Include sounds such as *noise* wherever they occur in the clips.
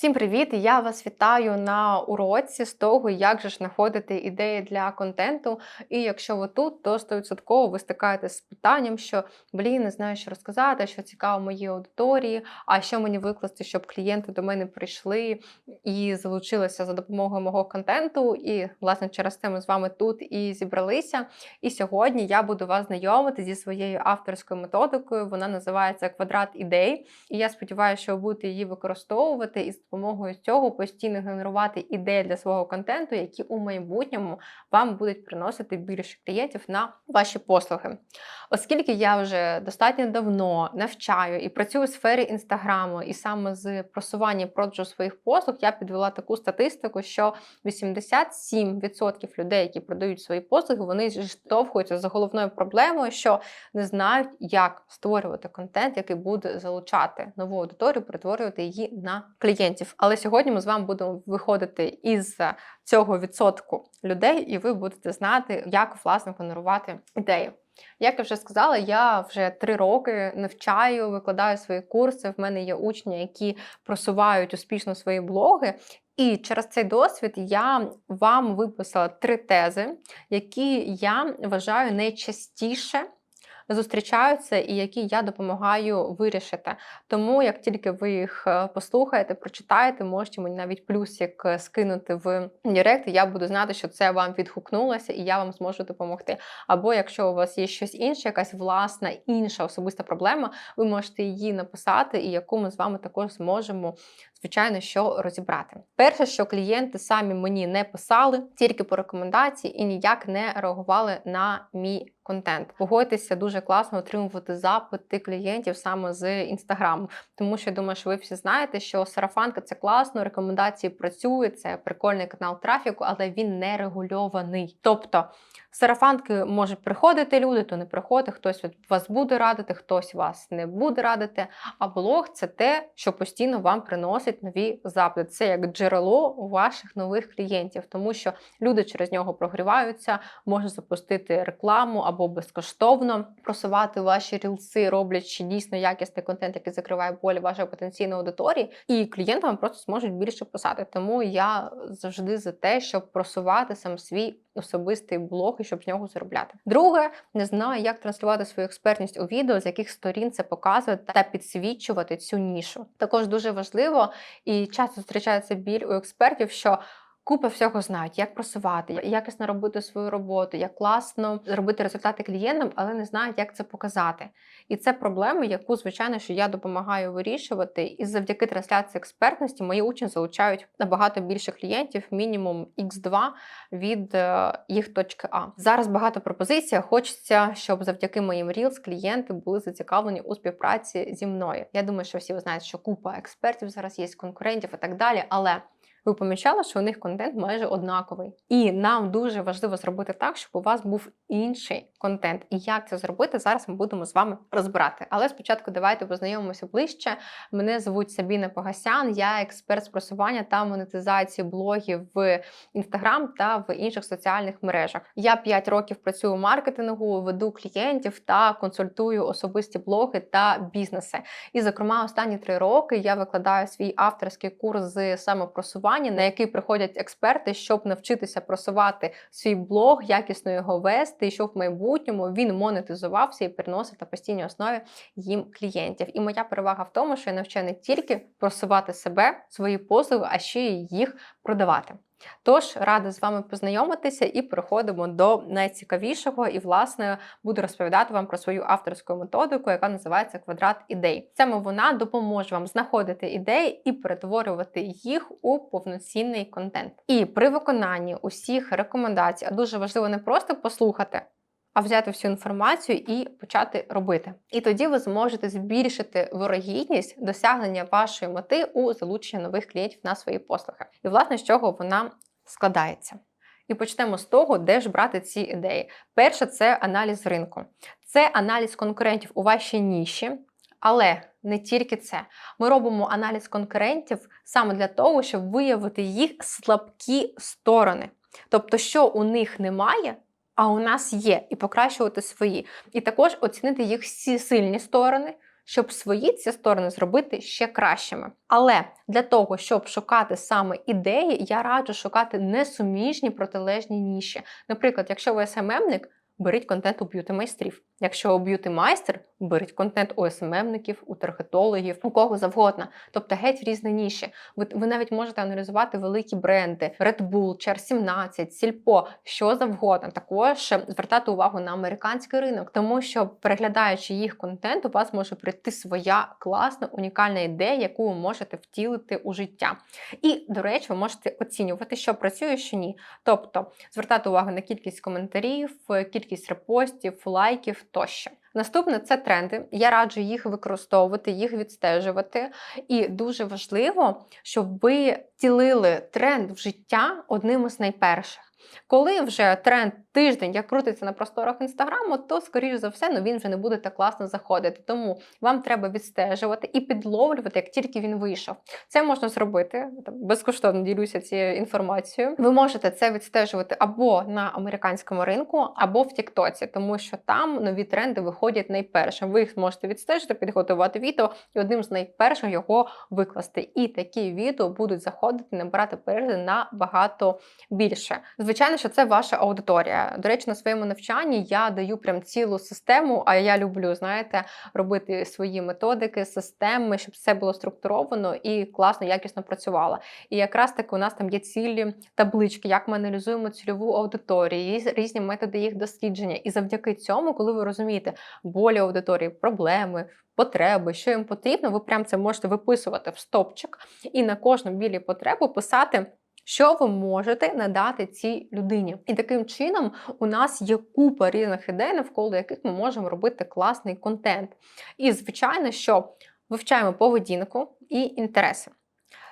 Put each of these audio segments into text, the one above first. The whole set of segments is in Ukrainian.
Всім привіт! Я вас вітаю на уроці з того, як же ж знаходити ідеї для контенту. І якщо ви тут, то 100% ви стикаєтесь з питанням, що блін, не знаю, що розказати, що цікаво моїй аудиторії, а що мені викласти, щоб клієнти до мене прийшли і залучилися за допомогою мого контенту. І, власне, через це ми з вами тут і зібралися. І сьогодні я буду вас знайомити зі своєю авторською методикою. Вона називається квадрат ідей. І я сподіваюся, що ви будете її використовувати і допомогою цього постійно генерувати ідеї для свого контенту, які у майбутньому вам будуть приносити більше клієнтів на ваші послуги. Оскільки я вже достатньо давно навчаю і працюю у сфері інстаграму, і саме з просування продажу своїх послуг, я підвела таку статистику, що 87% людей, які продають свої послуги, вони штовхуються за головною проблемою, що не знають, як створювати контент, який буде залучати нову аудиторію, перетворювати її на клієнтів. Але сьогодні ми з вами будемо виходити із цього відсотку людей, і ви будете знати, як власне генерувати ідею. Як я вже сказала, я вже три роки навчаю, викладаю свої курси. В мене є учні, які просувають успішно свої блоги. І через цей досвід я вам виписала три тези, які я вважаю найчастіше зустрічаються і які я допомагаю вирішити. Тому, як тільки ви їх е, послухаєте, прочитаєте, можете мені навіть плюсик е, скинути в Директ, я буду знати, що це вам відгукнулося, і я вам зможу допомогти. Або якщо у вас є щось інше, якась власна інша особиста проблема, ви можете її написати, і яку ми з вами також зможемо. Звичайно, що розібрати. Перше, що клієнти самі мені не писали, тільки по рекомендації і ніяк не реагували на мій контент. Погодьтеся, дуже класно отримувати запити клієнтів саме з інстаграму. Тому що я думаю, що ви всі знаєте, що сарафанка це класно, рекомендації працюють, це прикольний канал трафіку, але він не регульований. Тобто сарафанки можуть приходити люди, то не приходить, хтось вас буде радити, хтось вас не буде радити. А блог це те, що постійно вам приносить нові запити. Це як джерело ваших нових клієнтів, тому що люди через нього прогріваються, можуть запустити рекламу або безкоштовно просувати ваші рілси, роблячи дійсно якісний контент, який закриває болі вашої потенційної аудиторії, і клієнти вам просто зможуть більше писати. Тому я завжди за те, щоб просувати сам свій особистий блог і щоб з нього заробляти. Друге, не знаю, як транслювати свою експертність у відео, з яких сторін це показувати та підсвічувати цю нішу. Також дуже важливо і часто зустрічається біль у експертів, що Купа всього знають, як просувати, як якісно робити свою роботу, як класно зробити результати клієнтам, але не знають, як це показати. І це проблема, яку, звичайно, що я допомагаю вирішувати. І завдяки трансляції експертності мої учні залучають набагато більше клієнтів, мінімум X2 від е, їх точки А. Зараз багато пропозицій. Хочеться, щоб завдяки моїм Reels клієнти були зацікавлені у співпраці зі мною. Я думаю, що всі ви знаєте, що купа експертів зараз є конкурентів і так далі. Але ви помічали, що у них контент майже однаковий. І нам дуже важливо зробити так, щоб у вас був інший контент. І як це зробити, зараз ми будемо з вами розбирати. Але спочатку давайте познайомимося ближче. Мене звуть Сабіна Погасян, я експерт з просування та монетизації блогів в Інстаграм та в інших соціальних мережах. Я 5 років працюю у маркетингу, веду клієнтів та консультую особисті блоги та бізнеси. І, зокрема, останні три роки я викладаю свій авторський курс з самопросування на який приходять експерти, щоб навчитися просувати свій блог, якісно його вести, і щоб в майбутньому він монетизувався і приносив на постійній основі їм клієнтів. І моя перевага в тому, що я навчаю не тільки просувати себе, свої послуги, а ще й їх продавати. Тож рада з вами познайомитися і переходимо до найцікавішого, і, власне, буду розповідати вам про свою авторську методику, яка називається квадрат ідей. Саме вона допоможе вам знаходити ідеї і перетворювати їх у повноцінний контент. І при виконанні усіх рекомендацій, а дуже важливо не просто послухати а взяти всю інформацію і почати робити. І тоді ви зможете збільшити вирогідність досягнення вашої мети у залученні нових клієнтів на свої послуги. І, власне, з чого вона складається. І почнемо з того, де ж брати ці ідеї. Перше, це аналіз ринку. Це аналіз конкурентів у вашій ніші, але не тільки це. Ми робимо аналіз конкурентів саме для того, щоб виявити їх слабкі сторони. Тобто, що у них немає, а у нас є, і покращувати свої. І також оцінити їх всі сильні сторони, щоб свої ці сторони зробити ще кращими. Але для того, щоб шукати саме ідеї, я раджу шукати несуміжні протилежні ніші. Наприклад, якщо ви СММник, беріть контент у б'юти майстрів. Якщо б'юти майстер, беріть контент у СММників, у таргетологів, у кого завгодно. Тобто геть різні ніші. Ви, ви навіть можете аналізувати великі бренди: Red Bull, CR17, Сільпо, що завгодно. Також звертати увагу на американський ринок, тому що переглядаючи їх контент, у вас може прийти своя класна, унікальна ідея, яку ви можете втілити у життя. І, до речі, ви можете оцінювати, що працює, що ні. Тобто звертати увагу на кількість коментарів, кількість репостів, лайків тощо. Наступне це тренди. Я раджу їх використовувати, їх відстежувати. І дуже важливо, щоб ви втілили тренд в життя одним із найперших. Коли вже тренд тиждень як крутиться на просторах інстаграму, то, скоріш за все, ну він вже не буде так класно заходити. Тому вам треба відстежувати і підловлювати, як тільки він вийшов. Це можна зробити безкоштовно ділюся цією інформацією. Ви можете це відстежувати або на американському ринку, або в Тіктоці, тому що там нові тренди виходять найпершим. Ви їх зможете відстежити, підготувати відео і одним з найперших його викласти. І такі відео будуть заходити, набирати перегляди набагато більше. Звичайно, що це ваша аудиторія. До речі, на своєму навчанні я даю прям цілу систему, а я люблю, знаєте, робити свої методики, системи, щоб все було структуровано і класно, якісно працювало. І якраз таки у нас там є цілі таблички, як ми аналізуємо цільову аудиторію, різні методи їх дослідження. І завдяки цьому, коли ви розумієте болі аудиторії, проблеми. Потреби, що їм потрібно, ви прям це можете виписувати в стопчик і на кожну білі потребу писати що ви можете надати цій людині. І таким чином у нас є купа різних ідей, навколо яких ми можемо робити класний контент. І, звичайно, що вивчаємо поведінку і інтереси.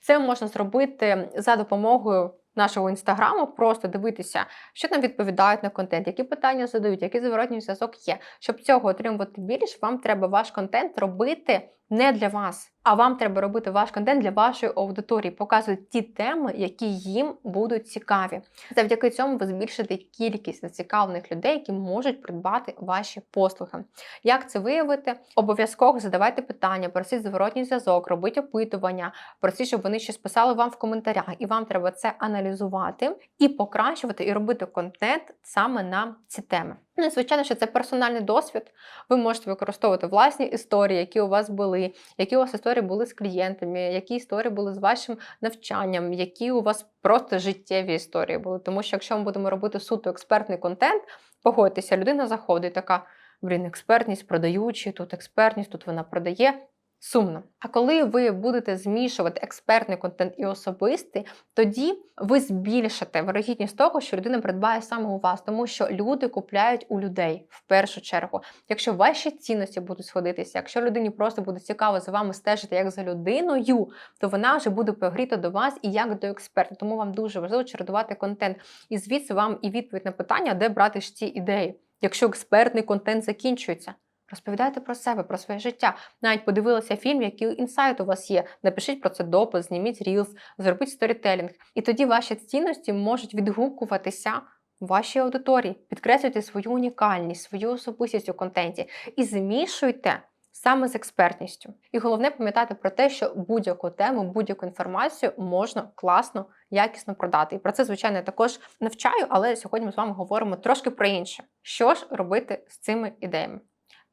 Це можна зробити за допомогою. Нашого інстаграму просто дивитися, що нам відповідають на контент, які питання задають, який зворотній зв'язок є. Щоб цього отримувати більше, вам треба ваш контент робити не для вас, а вам треба робити ваш контент для вашої аудиторії, показувати ті теми, які їм будуть цікаві. Завдяки цьому ви збільшите кількість зацікавлених людей, які можуть придбати ваші послуги. Як це виявити? Обов'язково задавайте питання, просіть зворотній зв'язок, робіть опитування, просіть, щоб вони щось писали вам в коментарях, і вам треба це аналізувати і покращувати, і робити контент саме на ці теми. Ну звичайно, що це персональний досвід. Ви можете використовувати власні історії, які у вас були, які у вас історії були з клієнтами, які історії були з вашим навчанням, які у вас просто життєві історії були. Тому що якщо ми будемо робити суто експертний контент, погодьтеся, людина заходить, така. Блін, експертність, продаючи, тут експертність, тут вона продає сумно. А коли ви будете змішувати експертний контент і особистий, тоді ви збільшите вирогідність того, що людина придбає саме у вас, тому що люди купляють у людей в першу чергу. Якщо ваші цінності будуть сходитися, якщо людині просто буде цікаво за вами стежити як за людиною, то вона вже буде погріта до вас і як до експерта. Тому вам дуже важливо чередувати контент. І звідси вам і відповідь на питання, де брати ж ці ідеї, якщо експертний контент закінчується. Розповідайте про себе, про своє життя. Навіть подивилися фільм, який інсайт у вас є. Напишіть про це допис, зніміть рілс, зробіть сторітелінг. І тоді ваші цінності можуть відгукуватися вашій аудиторії. Підкреслюйте свою унікальність, свою особистість у контенті і змішуйте. Саме з експертністю. І головне пам'ятати про те, що будь-яку тему, будь-яку інформацію можна класно, якісно продати. І про це, звичайно, також навчаю, але сьогодні ми з вами говоримо трошки про інше. Що ж робити з цими ідеями?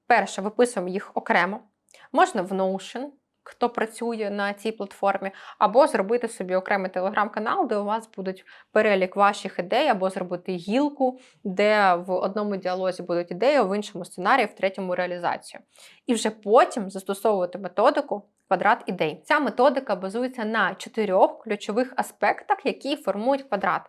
Перше, виписуємо їх окремо. Можна в Notion, хто працює на цій платформі, або зробити собі окремий телеграм-канал, де у вас будуть перелік ваших ідей, або зробити гілку, де в одному діалозі будуть ідеї, в іншому сценарії, в третьому реалізацію. І вже потім застосовувати методику. Квадрат ідей. Ця методика базується на чотирьох ключових аспектах, які формують квадрат.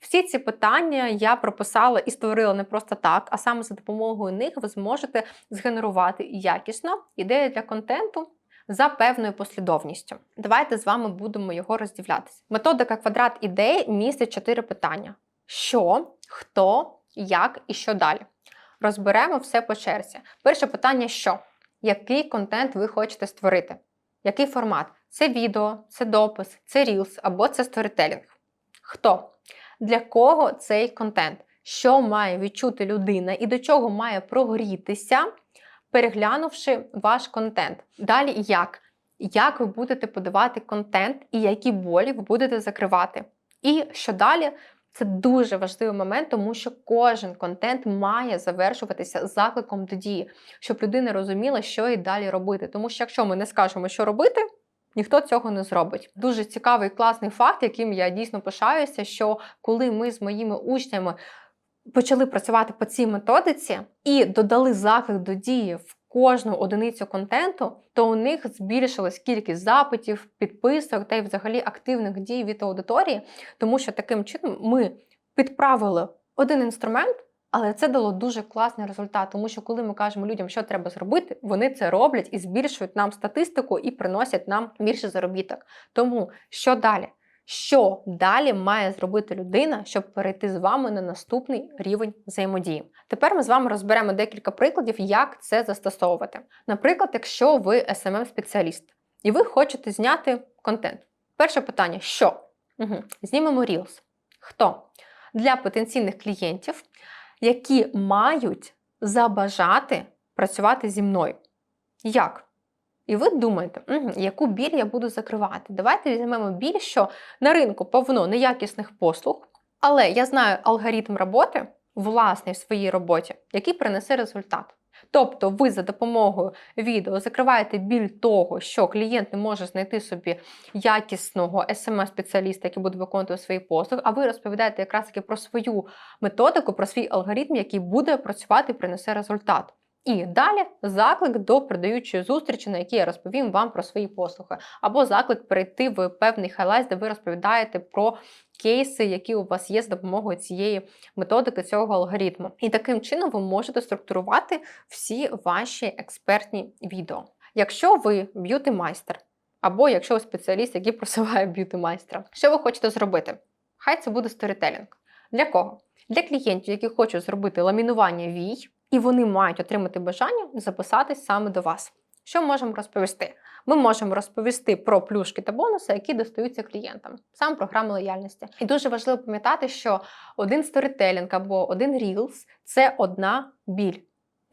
Всі ці питання я прописала і створила не просто так, а саме за допомогою них ви зможете згенерувати якісно ідеї для контенту. За певною послідовністю. Давайте з вами будемо його роздивлятися. Методика квадрат ідей містить чотири питання: що, хто, як і що далі. Розберемо все по черзі. Перше питання: що? Який контент ви хочете створити? Який формат? Це відео, це допис, це рілс або це сторітелінг. Хто? Для кого цей контент? Що має відчути людина і до чого має прогрітися переглянувши ваш контент. Далі як? Як ви будете подавати контент і які болі ви будете закривати. І що далі? Це дуже важливий момент, тому що кожен контент має завершуватися закликом до дії, щоб людина розуміла, що і далі робити. Тому що якщо ми не скажемо, що робити, ніхто цього не зробить. Дуже цікавий класний факт, яким я дійсно пишаюся, що коли ми з моїми учнями почали працювати по цій методиці і додали заклик до дії в кожну одиницю контенту, то у них збільшилась кількість запитів, підписок та й взагалі активних дій від аудиторії, тому що таким чином ми підправили один інструмент. Але це дало дуже класний результат, тому що коли ми кажемо людям, що треба зробити, вони це роблять і збільшують нам статистику і приносять нам більше заробіток. Тому що далі? Що далі має зробити людина, щоб перейти з вами на наступний рівень взаємодії? Тепер ми з вами розберемо декілька прикладів, як це застосовувати. Наприклад, якщо ви smm спеціаліст і ви хочете зняти контент. Перше питання: що? Угу. Знімемо Reels. Хто? Для потенційних клієнтів, які мають забажати працювати зі мною. Як? І ви думаєте, яку біль я буду закривати? Давайте візьмемо біль, що на ринку повно неякісних послуг, але я знаю алгоритм роботи власний в своїй роботі, який принесе результат. Тобто ви за допомогою відео закриваєте біль того, що клієнт не може знайти собі якісного смс-спеціаліста, який буде виконувати свої послуги, а ви розповідаєте якраз таки про свою методику, про свій алгоритм, який буде працювати і принесе результат. І далі заклик до продаючої зустрічі, на якій я розповім вам про свої послуги, або заклик перейти в певний хайлайт, де ви розповідаєте про кейси, які у вас є з допомогою цієї методики, цього алгоритму. І таким чином ви можете структурувати всі ваші експертні відео. Якщо ви б'юти-майстер, або якщо ви спеціаліст, який *laughs* просуває б'юти-майстра, що ви хочете зробити? Хай це буде сторітелінг. Для кого? Для клієнтів, які хочуть зробити ламінування вій і вони мають отримати бажання записатись саме до вас. Що можемо розповісти? Ми можемо розповісти про плюшки та бонуси, які достаються клієнтам, сам програми лояльності. І дуже важливо пам'ятати, що один сторітелінг або один рілс – це одна біль.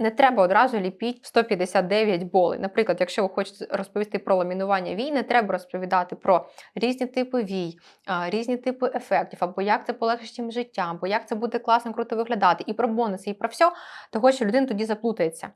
Не треба одразу ліпіть 159 болей. Наприклад, якщо ви хочете розповісти про ламінування вій, не треба розповідати про різні типи вій, різні типи ефектів, або як це полегшить їм життя, або як це буде класно, круто виглядати, і про бонуси, і про все, того що людина тоді заплутається.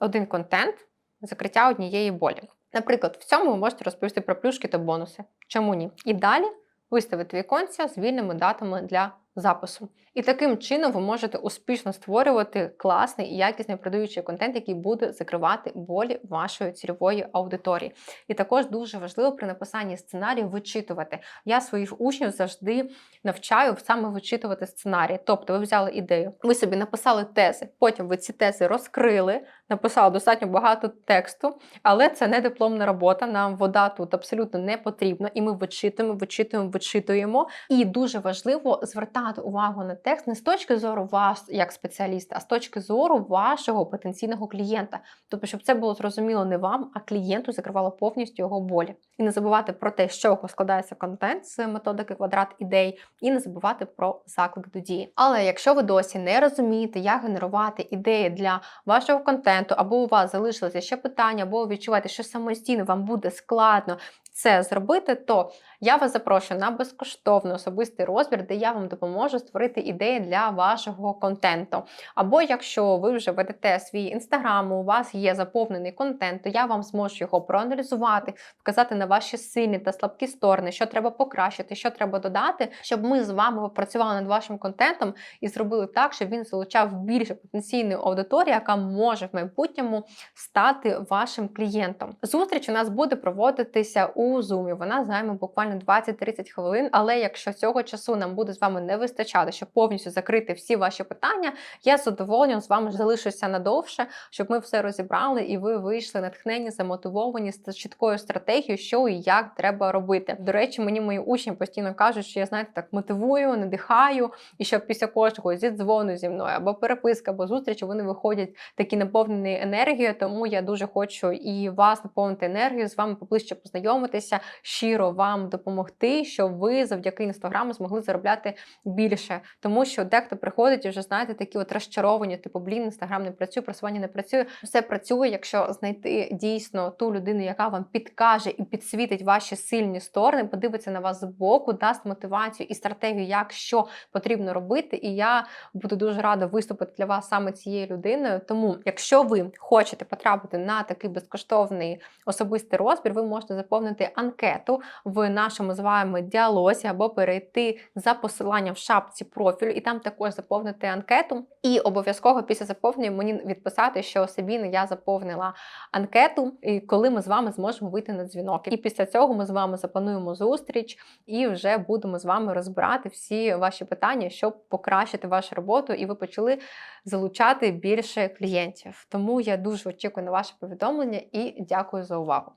Один контент, закриття однієї болі. Наприклад, в цьому ви можете розповісти про плюшки та бонуси. Чому ні? І далі виставити віконця з вільними датами для запису. І таким чином ви можете успішно створювати класний і якісний продаючий контент, який буде закривати болі вашої цільової аудиторії. І також дуже важливо при написанні сценарію вичитувати. Я своїх учнів завжди навчаю саме вичитувати сценарій. Тобто, ви взяли ідею, ви собі написали тези, потім ви ці тези розкрили, написали достатньо багато тексту, але це не дипломна робота. Нам вода тут абсолютно не потрібна, і ми вичитуємо, вичитуємо, вичитуємо. І дуже важливо звертати увагу на текст не з точки зору вас як спеціаліста, а з точки зору вашого потенційного клієнта. Тобто, щоб це було зрозуміло не вам, а клієнту закривало повністю його болі. І не забувати про те, з чого складається контент з методики квадрат ідей, і не забувати про заклик до дії. Але якщо ви досі не розумієте, як генерувати ідеї для вашого контенту, або у вас залишилося ще питання, або відчуваєте, що самостійно вам буде складно це зробити, то я вас запрошую на безкоштовний особистий розбір, де я вам допоможу створити ідеї для вашого контенту. Або якщо ви вже ведете свій інстаграм, у вас є заповнений контент, то я вам зможу його проаналізувати, вказати на ваші сильні та слабкі сторони, що треба покращити, що треба додати, щоб ми з вами попрацювали над вашим контентом і зробили так, щоб він залучав більше потенційної аудиторії, яка може в майбутньому стати вашим клієнтом. Зустріч у нас буде проводитися у у зумі. Вона займе буквально 20-30 хвилин. Але якщо цього часу нам буде з вами не вистачати, щоб повністю закрити всі ваші питання, я задоволенням з вами залишуся надовше, щоб ми все розібрали і ви вийшли натхнені, замотивовані з чіткою стратегією, що і як треба робити. До речі, мені мої учні постійно кажуть, що я знаєте, так мотивую, надихаю, і щоб після кожного зі дзвону зі мною або переписка, або зустрічі вони виходять такі наповнені енергією. Тому я дуже хочу і вас наповнити енергію з вами поближче познайомити постаратися щиро вам допомогти, щоб ви завдяки інстаграму змогли заробляти більше. Тому що дехто приходить і вже знаєте, такі от розчаровані, типу, блін, інстаграм не працює, просування не працює. Все працює, якщо знайти дійсно ту людину, яка вам підкаже і підсвітить ваші сильні сторони, подивиться на вас збоку, дасть мотивацію і стратегію, як що потрібно робити. І я буду дуже рада виступити для вас саме цією людиною. Тому, якщо ви хочете потрапити на такий безкоштовний особистий розбір, ви можете анкету в нашому з вами діалозі або перейти за посиланням в шапці профілю, і там також заповнити анкету. І обов'язково після заповнення мені відписати, що Сабіна, я заповнила анкету, і коли ми з вами зможемо вийти на дзвінок. І після цього ми з вами заплануємо зустріч і вже будемо з вами розбирати всі ваші питання, щоб покращити вашу роботу, і ви почали залучати більше клієнтів. Тому я дуже очікую на ваше повідомлення і дякую за увагу.